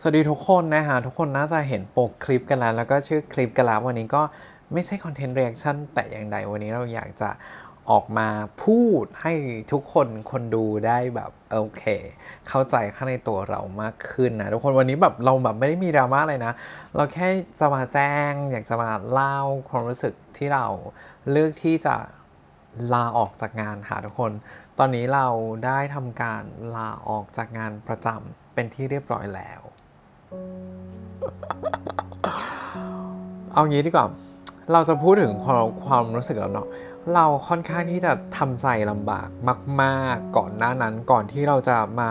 สวัสดีทุกคนนะฮะทุกคนน่าจะเห็นปกคลิปกันแล้ว แล้วก็ชื่อคลิปกันแล้ววันนี้ก็ไม่ใช่คอนเทนต์เรีแอคชั่นแต่อย่างใดวันนี้เราอยากจะออกมาพูดให้ทุกคนคนดูได้แบบโอเค เข้าใจข้างในตัวเรามากขึ้นนะ ทุกคนวันนี้แบบเราแบบไม่ได้มีดราม่าเลยนะ เราแค่จะมาแจ้ง อยากจะมาเล่าความรู้สึกที่เราเลือกที่จะลาออกจากงานค่ะทุกคน ตอนนี้เราได้ทำการลาออกจากงานประจำเป็นที่เรียบร้อยแล้ว เอางี้ดีกว่า เราจะพูดถึงความความรู้สึกแล้วเนาะ เราค่อนข้างที่จะทำใจลำบากมาก ๆ ก่อนหน้านั้นก่อนที่เราจะมา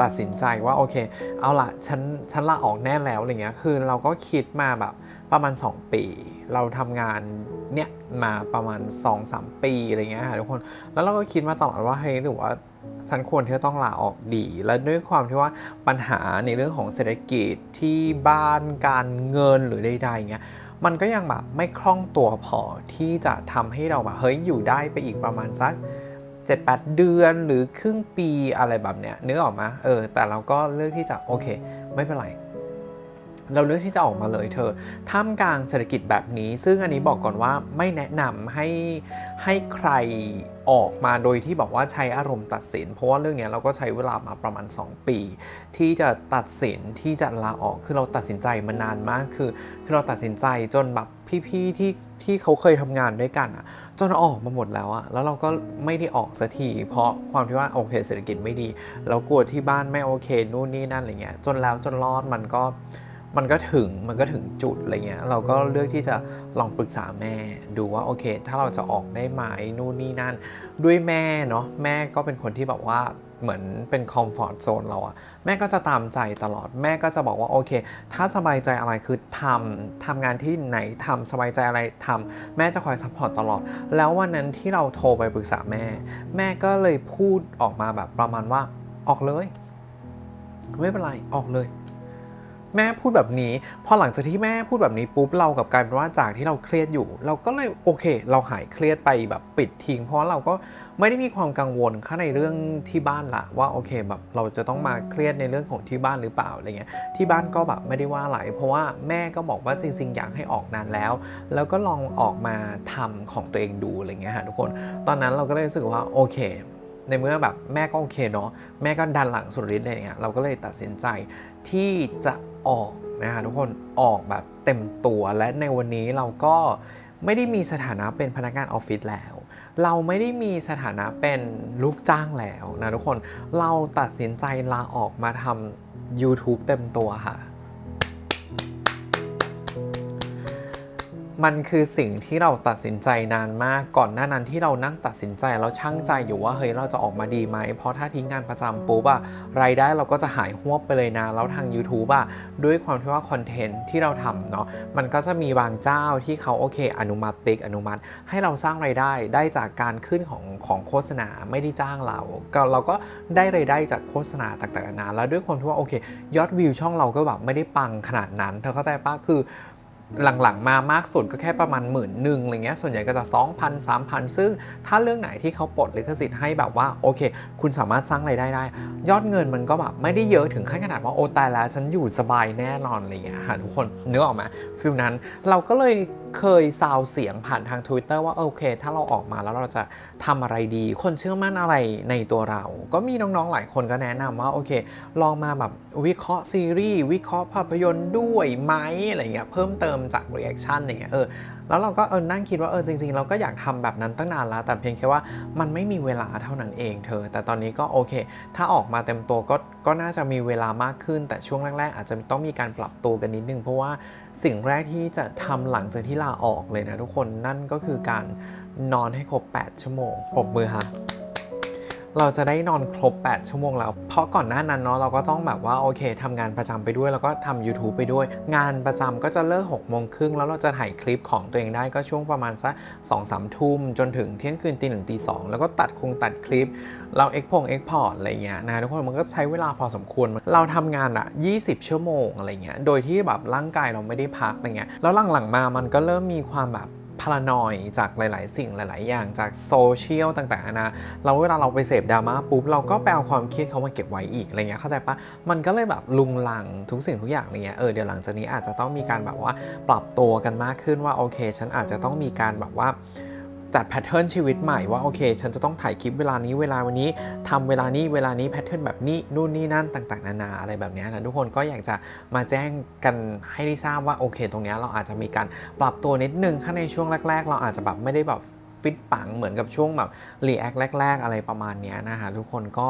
ตัดสินใจว่าโอเค เอาละฉันฉันลาออกแน่แล้วอะไรเงี้ย คือเราก็คิดมาแบบประมาณ 2 ปี เราทำงานเนี่ยมาประมาณ 2-3 ปีอะไรเงี้ยค่ะทุกคน แล้วเราก็คิดมาตลอดว่าเฮ้ยหรือว่า ฉันควรที่จะต้องลาออกดี และด้วยความที่ว่าปัญหาในเรื่องของเศรษฐกิจที่บ้านการเงินหรือใดๆเงี้ยมันก็ยังแบบไม่คล่องตัวพอที่จะทำให้เราแบบเฮ้ยอยู่ได้ไปอีกประมาณสัก 7-8 เดือนหรือครึ่งปีอะไรแบบเนี้ยนึกออกมาเออแต่เราก็เลือกที่จะโอเค ไม่เป็นไร เราเลือกที่จะออกมาเลยเธอท่ามกลางเศรษฐกิจแบบนี้ ซึ่งอันนี้บอกก่อนว่าไม่แนะนำให้ให้ใครออกมาโดยที่บอกว่าใช้อารมณ์ตัดสิน เพราะว่าเรื่องนี้เราก็ใช้เวลามาประมาณ 2 ปี ที่จะตัดสินที่จะลาออกคือเราตัดสินใจมานานมากคือ คือเราตัดสินใจจนแบบพี่ๆที่ที่เขาเคยทำงานด้วยกันอะจนออกมาหมดแล้วอะแล้วเราก็ไม่ได้ออกสักที เพราะความที่ว่าโอเคเศรษฐกิจไม่ดี เรากลัวที่บ้านไม่โอเค นู่นนี่นั่นอะไรเงี้ย จนแล้วจนรอดมันก็ มันก็ถึงมันก็ถึงจุดอะไรเงี้ยเราก็เลือกที่จะลองปรึกษาแม่ดูว่าโอเค ถ้าเราจะออกได้ไหมนู่นนี่นั่น ด้วยแม่เนาะแม่ก็เป็นคนที่แบบว่าเหมือนเป็นคอมฟอร์ทโซนเราอะแม่ก็จะตามใจตลอดแม่ก็จะบอกว่าโอเค ถ้าสบายใจอะไรคือทำทำงานที่ไหนทำสบายใจอะไรทำแม่จะคอยซัพพอร์ตตลอด แล้ววันนั้นที่เราโทรไปปรึกษาแม่ แม่ก็เลยพูดออกมาแบบประมาณว่าออกเลย ไม่เป็นไรออกเลย แม่พูดแบบนี้ พอหลังจากที่แม่พูดแบบนี้ปุ๊บเรากับกลายเป็นว่าจากที่เราเครียดอยู่ เราก็เลยโอเค เราหายเครียดไปแบบปิดทิ้ง เพราะเราก็ไม่ได้มีความกังวลข้างในเรื่องที่บ้านละว่าโอเคแบบเราจะต้องมาเครียดในเรื่องของที่บ้านหรือเปล่าอะไรเงี้ยที่บ้านก็แบบไม่ได้ว่าอะไรเพราะว่าแม่ก็บอกว่าจริง ๆ อยากให้ออกนานแล้ว แล้วก็ลองออกมาทำของตัวเองดูอะไรเงี้ยฮะทุกคน ตอนนั้นเราก็เลยรู้สึกว่าโอเคในเมื่อแบบแม่ก็โอเคเนาะแม่ก็ดันหลังสุดฤทธิ์อะไรเงี้ยเราก็เลยตัดสินใจ ที่จะออกนะฮะทุกคนออกแบบเต็มตัวและในวันนี้เราก็ไม่ได้มีสถานะเป็นพนักงานออฟฟิศแล้ว เราไม่ได้มีสถานะเป็นลูกจ้างแล้วนะทุกคนเราตัดสินใจลาออกมาทำ YouTube เต็มตัวค่ะ มันคือสิ่งที่เราตัดสินใจนานมากก่อนหน้านั้นที่เรานั่งตัดสินใจแล้วช่างใจอยู่ว่าเฮ้ยเราจะออกมาดีไหม เพราะถ้าทิ้งงานประจำปุ๊บอะรายได้เราก็จะหายหวบไปเลยนะ แล้วทาง YouTube อะด้วยความที่ว่าคอนเทนต์ที่เราทำเนาะมันก็จะมีบางเจ้าที่เขาโอเค อนุมัติติ๊กอนุมัติ ให้เราสร้างรายได้ได้จากการขึ้นของของโฆษณาไม่ได้จ้างเรา ก็เราก็ได้รายได้จากโฆษณาต่างๆนานาแล้วด้วยความที่ว่าโอเค ยอดวิวช่องเราก็แบบไม่ได้ปังขนาดนั้นเธอเข้าใจปะคือ หลังๆ มามากสุดก็แค่ประมาณหมื่นหนึ่งอะไรเงี้ยส่วนใหญ่ก็จะ 2,000 3,000 ซึ่งถ้าเรื่องไหนที่เขาปลดลิขสิทธิ์ให้แบบว่าโอเค คุณสามารถสร้างรายได้ได้ ยอดเงินมันก็แบบไม่ได้เยอะถึงขั้นขนาดว่าโอ้ตายแล้วฉันอยู่สบายแน่นอนอะไรเงี้ยค่ะทุกคนนึกออกไหมฟิลนั้นเราก็เลยเคยซาวเสียงผ่านทาง Twitter ว่าโอเค ถ้าเราออกมาแล้วเราจะทำอะไรดี คนเชื่อมั่นอะไรในตัวเรา ก็มีน้องๆหลายคนก็แนะนำว่าโอเค ลองมาแบบวิเคราะห์ซีรีส์วิเคราะห์ภาพยนตร์ด้วยไหมอะไรเงี้ยเพิ่มเติมจากรีแอคชั่นอย่างเงี้ยเออแล้วเราก็เออนั่งคิดว่าเออจริง ๆ เราก็อยากทำแบบนั้นตั้งนานแล้ว แต่เพียงแค่ว่ามันไม่มีเวลาเท่านั้นเองเธอ แต่ตอนนี้ก็โอเค ถ้าออกมาเต็มตัวก็ก็น่าจะมีเวลามากขึ้น แต่ช่วงแรกๆอาจจะต้องมีการปรับตัวกันนิดนึงเพราะว่า สิ่งแรกที่จะทำหลังจากที่ลาออกเลยนะทุกคนนั่นก็คือการนอนให้ครบ 8 ชั่วโมงปรบมือค่ะ เราจะได้นอนครบ 8 ชั่วโมงแล้ว เพราะก่อนหน้านั้นเนาะเราก็ต้องแบบว่าโอเคทำงานประจำไปด้วยแล้วก็ทำ YouTube ไปด้วย งานประจำก็จะเลิก6โมงครึ่งแล้วเราจะถ่ายคลิปของตัวเองได้ก็ช่วงประมาณสัก2องสามทุ่ม จนถึงเที่ยงคืนตีหนึ่งตีสองแล้วก็ตัดคงตัดคลิป เราเอ็กพงเอ็กพอร์ตอะไรเงี้ยนะทุกคนมันก็ใช้เวลาพอสมควรเราทำงานอะ20 ชั่วโมงอะไรเงี้ยโดยที่แบบร่างกายเราไม่ได้พักอะไรเงี้ยแล้วหลังๆมามันก็เริ่มมีความแบบ พารานอยจากหลาย ๆ สิ่งหลาย ๆ อย่างจากโซเชียลต่างๆนะเราเวลาเราไปเสพดราม่าปุ๊บเราก็ไปเอาความเครียดเขามาเก็บไว้อีกอะไรเงี้ยเข้าใจปะมันก็เลยแบบลุงลังทุกสิ่งทุกอย่างอะไรเงี้ยเออเดี๋ยวหลังจากนี้อาจจะต้องมีการแบบว่าปรับตัวกันมากขึ้นว่าโอเค ฉันอาจจะต้องมีการแบบว่า จัดแพทเทิร์นชีวิตใหม่ว่าโอเค ฉันจะต้องถ่ายคลิปเวลานี้เวลาวันนี้ทำเวลานี้เวลานี้แพทเทิร์นแบบนี้นู่นนี่นั่นต่างๆ นานาอะไรแบบนี้นะทุกคนก็อยากจะมาแจ้งกันให้ได้ทราบว่าโอเค ตรงนี้เราอาจจะมีการปรับตัวนิดนึงข้างในช่วงแรก ๆ เราอาจจะแบบไม่ได้แบบ ฟิตปังเหมือนกับช่วงแบบรีแอคแรก ๆ อะไรประมาณนี้นะคะทุกคนก็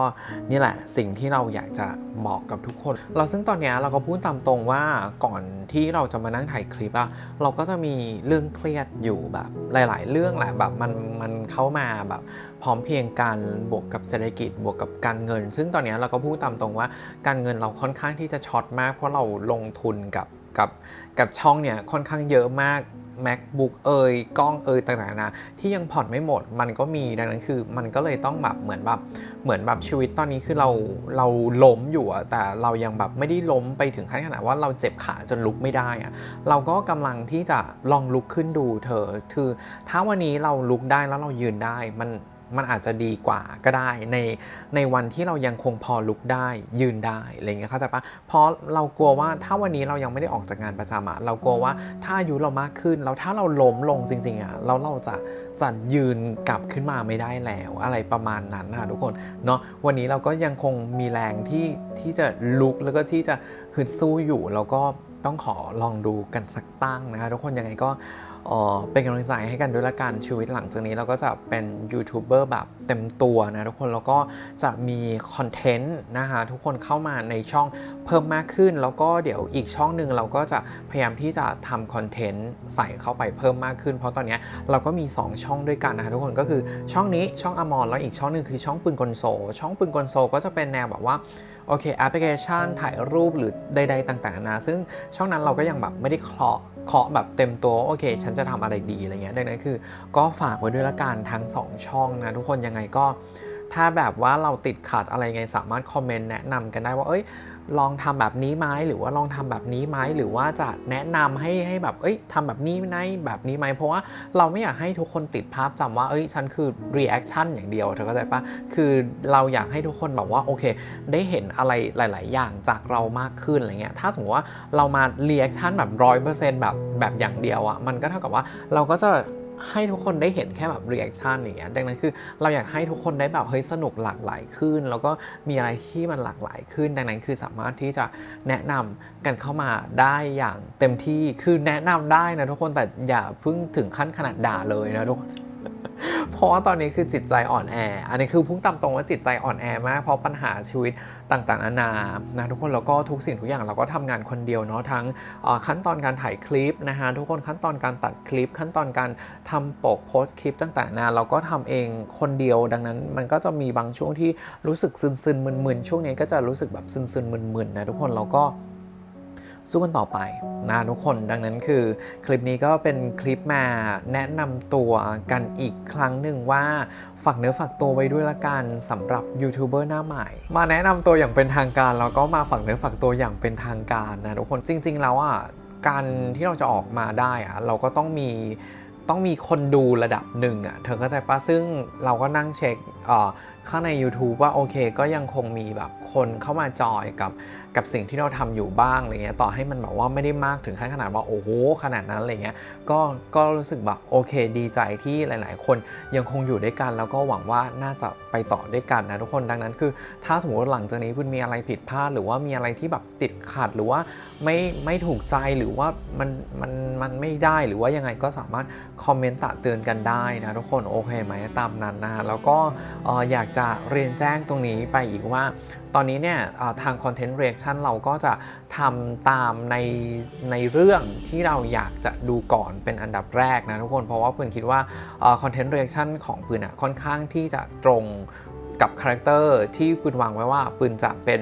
นี่แหละสิ่งที่เราอยากจะบอกกับทุกคน เราซึ่งตอนนี้เราก็พูดตามตรงว่าก่อนที่เราจะมานั่งถ่ายคลิปอะเราก็จะมีเรื่องเครียดอยู่แบบหลาย ๆ เรื่องแหละแบบมันมันเข้ามาแบบพร้อมเพียงกันบวกกับเศรษฐกิจบวกกับการเงิน ซึ่งตอนนี้เราก็พูดตามตรงว่าการเงินเราค่อนข้างที่จะช็อตมาก เพราะเราลงทุนกับกับกับช่องเนี่ยค่อนข้างเยอะมาก macbook เอ่ยกล้องเอ่ยต่างๆนะที่ยังผ่อนไม่หมดมันก็มีดังนั้นคือ มันก็เลยต้องแบบเหมือนแบบเหมือนแบบชีวิตตอนนี้คือเราเราล้มอยู่อะแต่เรายังแบบไม่ได้ล้มไปถึงขั้นขนาดว่าเราเจ็บขาจนลุกไม่ได้อะเราก็กำลังที่จะลองลุกขึ้นดูเธอคือถ้าวันนี้เราลุกได้แล้วเรายืนได้มัน มันอาจจะดีกว่าก็ได้ ในในวันที่เรายังคงพอลุกได้ยืนได้อะไรเงี้ยเข้าใจปะเพราะเรากลัวว่าถ้าวันนี้เรายังไม่ได้ออกจากงานประจำอะเรากลัวว่าถ้าอายุเรามากขึ้นแล้วถ้าเราล้มลงจริงๆอะแล้วเราจะจะยืนกลับขึ้นมาไม่ได้แล้วอะไรประมาณนั้นนะทุกคนเนาะวันนี้เราก็ยังคงมีแรงที่ที่จะลุกแล้วก็ที่จะฮึดสู้อยู่แล้วก็ต้องขอลองดูกันสักตั้งนะคะทุกคนยังไงก็ เป็นกำลังใจให้กันด้วยละกันชีวิตหลังจากนี้เราก็จะเป็นยูทูบเบอร์แบบเต็มตัวนะทุกคนแล้วก็จะมีคอนเทนต์นะคะทุกคนเข้ามาในช่องเพิ่มมากขึ้น แล้วก็เดี๋ยวอีกช่องหนึ่งเราก็จะพยายามที่จะทำคอนเทนต์ใส่เข้าไปเพิ่มมากขึ้น เพราะตอนนี้เราก็มี 2 ช่องด้วยกันนะคะทุกคนก็คือช่องนี้ช่องอมรแล้วอีกช่องหนึ่งคือช่องปืนกลโซ ช่องปืนกลโซก็จะเป็นแนวแบบว่าโอเคแอปพลิเคชันถ่ายรูปหรือใด ๆ ต่างๆนานาซึ่งช่องนั้นเราก็ยังแบบไม่ได้เคาะเคาะแบบเต็มตัวโอเคฉันจะทำอะไรดีอะไรเงี้ยดังนั้นคือ ก็ฝากไว้ด้วยละกันทั้ง 2 ช่องนะทุกคนยังไงก็ ถ้าแบบว่าเราติดขัดอะไรไงสามารถคอมเมนต์แนะนำกันได้ว่าเอ้ย ลองทำแบบนี้ไหมหรือว่าลองทำแบบนี้ไหมหรือว่าจะแนะนำให้ให้แบบเอ้ยทำแบบนี้ไหมแบบนี้ไหมเพราะว่าเราไม่อยากให้ทุกคนติดภาพจำว่าเอ้ยฉันคือ reaction อย่างเดียวเธอเข้าใจปะคือเราอยากให้ทุกคนแบบว่าโอเค ได้เห็นอะไรหลาย ๆ อย่างจากเรามากขึ้นอะไรเงี้ยถ้าสมมติว่าเรามา reaction แบบร้อยเปอร์เซ็นต์แบบแบบอย่างเดียวอะมันก็เท่ากับว่าเราก็จะ ให้ทุกคนได้เห็นแค่แบบรีแอคชั่นอย่างเงี้ยดังนั้นคือเราอยากให้ทุกคนได้แบบเฮ้ยสนุกหลากหลายขึ้น แล้วก็มีอะไรที่มันหลากหลายขึ้น ดังนั้นคือสามารถที่จะแนะนำกันเข้ามาได้อย่างเต็มที่คือแนะนำได้นะทุกคนแต่อย่าเพิ่งถึงขั้นขนาดด่าเลยนะทุกคน เพราะว่าตอนนี้คือจิตใจอ่อนแอ อันนี้คือพุ่งตามตรงว่าจิตใจอ่อนแอมากเพราะปัญหาชีวิตต่างๆนานานะทุกคนแล้วก็ทุกสิ่งทุกอย่างเราก็ทำงานคนเดียวเนาะทั้งขั้นตอนการถ่ายคลิปนะฮะทุกคนขั้นตอนการตัดคลิป ขั้นตอนการทำปกโพสต์คลิปต่างๆนานาเราก็ทำเองคนเดียวดังนั้น มันก็จะมีบางช่วงที่รู้สึกซึนๆมึนๆช่วงนี้ก็จะรู้สึกแบบซึนๆมึนๆนะทุกคนเราก็ สู้กันต่อไปนะทุกคนดังนั้นคือคลิปนี้ก็เป็นคลิปมาแนะนำตัวกันอีกครั้งหนึ่งว่าฝากเนื้อฝากตัวไว้ด้วยละกันสำหรับยูทูบเบอร์หน้าใหม่ มาแนะนำตัวอย่างเป็นทางการแล้วก็มาฝากเนื้อฝากตัวอย่างเป็นทางการนะทุกคนจริง ๆ แล้วอะการที่เราจะออกมาได้อะเราก็ต้องมีต้องมีคนดูระดับหนึ่งอะเธอเข้าใจปะซึ่งเราก็นั่งเช็คอ่อข้างใน YouTube ว่าโอเคก็ยังคงมีแบบคนเข้ามาจอยกับกับสิ่งที่เราทำอยู่บ้างอะไรเงี้ยต่อให้มันแบบว่าไม่ได้มากถึงขั้นขนาดว่าโอ้โหขนาดนั้นอะไรเงี้ยก็ก็รู้สึกแบบโอเคดีใจที่หลาย ๆ คนยังคงอยู่ด้วยกัน แล้วก็หวังว่าน่าจะไปต่อด้วยกันนะทุกคนดังนั้นคือ ถ้าสมมติหลังจากนี้คุณมีอะไรผิดพลาด หรือว่ามีอะไรที่แบบติดขัดหรือว่าไม่ไม่ถูกใจหรือว่ามันมันมันไม่ได้หรือว่ายังไงก็สามารถคอมเมนต์ตะเตือนกันได้นะทุกคนโอเคไหมตามนั้นนะแล้วก็อออยากจะเรียนแจ้งตรงนี้ไปอีกว่า ตอนนี้เนี่ยทาง Content Reaction เราก็จะทำตามในในเรื่องที่เราอยากจะดูก่อนเป็นอันดับแรกนะทุกคน เพราะว่าเพื่อนคิดว่าเอ่อ Content Reaction ของปืนอะค่อนข้างที่จะตรง กับคาแรคเตอร์ที่ปืนวางไว้ว่าปืนจะเป็น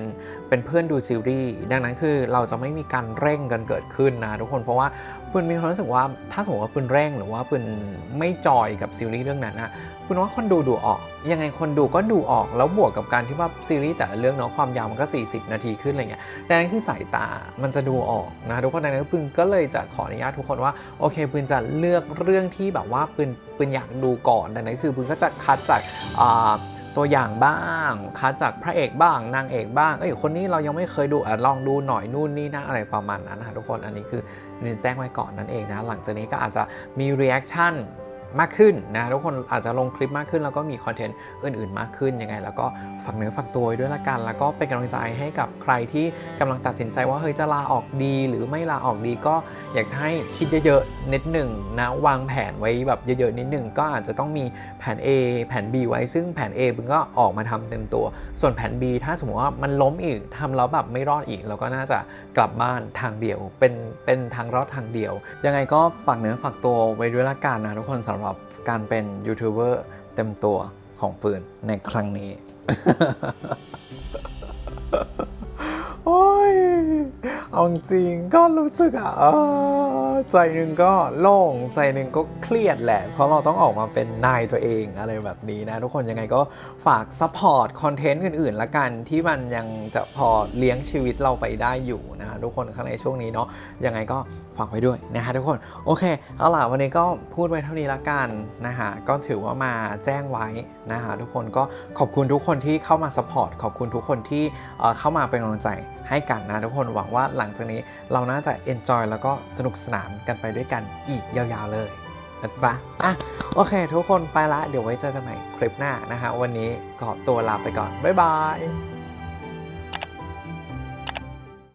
เป็นเพื่อนดูซีรีส์ดังนั้นคือเราจะไม่มีการเร่งกันเกิดขึ้นนะทุกคนเพราะว่าปืนมีความรู้สึกว่าถ้าสมมติว่าปืนเร่งหรือว่าปืนไม่จอยกับซีรีส์เรื่องนั้นนะปืนว่าคนดูดูออก ยังไงคนดูก็ดูออกแล้วบวกกับการที่ว่าซีรีส์แต่ละเรื่องเนาะความยาวมันก็ 40 นาทีขึ้นอะไรเงี้ยดังนั้นคือสายตามันจะดูออกนะทุกคนดังนั้นปืนก็เลยจะขออนุญาตทุกคนว่าโอเคปืนจะเลือกเรื่องที่แบบว่าปืนปืนอยากดูก่อนดังนั้นคือปืนก็จะคัดจากอ่า ตัวอย่างบ้างคัดจากพระเอกบ้างนางเอกบ้างเอ้ยคนนี้เรายังไม่เคยดูอะลองดูหน่อยนู่นนี่นั่นอะไรประมาณนั้นนะทุกคนอันนี้คือเรียนแจ้งไว้ก่อนนั่นเองนะหลังจากนี้ก็อาจจะมีเรีแอคชั่น มากขึ้นนะทุกคนอาจจะลงคลิปมากขึ้น แล้วก็มีคอนเทนต์อื่น ๆ มากขึ้นยังไง แล้วก็ฝากเนื้อฝากตัวด้วยละกัน แล้วก็เป็นกำลังใจให้กับใครที่กำลังตัดสินใจว่าเฮ้ยจะลาออกดีหรือไม่ลาออกดีก็อยากจะให้คิดเยอะๆนิดหนึ่งนะวางแผนไว้แบบเยอะๆนิดหนึ่งก็อาจจะต้องมีแผน A แผน B ไว้ซึ่งแผน A มึงก็ออกมาทำเต็มตัว ส่วนแผน B ถ้าสมมติว่ามันล้มอีกทำแล้วแบบไม่รอดอีกเราก็น่าจะกลับบ้านทางเดียว เป็นเป็นทางรอดทางเดียว ยังไงก็ฝากเนื้อฝากตัวไว้ด้วยละกันนะทุกคนสำหรับการเป็นยูทูบเบอร์เต็มตัวของปืนในครั้งนี้ โอ้ย เอาจริงก็รู้สึกอะ ใจหนึ่งก็โล่งใจหนึ่งก็เครียดแหละ เพราะเราต้องออกมาเป็นนายตัวเองอะไรแบบนี้นะ ทุกคนยังไงก็ฝากซัพพอร์ตคอนเทนต์อื่นๆละกันที่มันยังจะพอเลี้ยงชีวิตเราไปได้อยู่นะทุกคนข้างในช่วงนี้เนาะยังไงก็ฝากไว้ด้วยนะฮะทุกคนโอเคเอาล่ะวันนี้ก็พูดไว้เท่านี้ละกันนะฮะก็ถือว่ามาแจ้งไว้นะฮะทุกคนก็ขอบคุณทุกคนที่เข้ามาสปอร์ตขอบคุณทุกคนที่เข้ามาเป็นกำลังใจให้กันนะทุกคนหวังว่าหลังจากนี้เราน่าจะ enjoy แล้วก็สนุกสนานกันไปด้วยกันอีกยาวๆเลยนะจ๊ะอะโอเค ทุกคนไปละ เดี๋ยวไว้เจอกันใหม่คลิปหน้านะฮะวันนี้ขอตัวลาไปก่อน บ๊ายบาย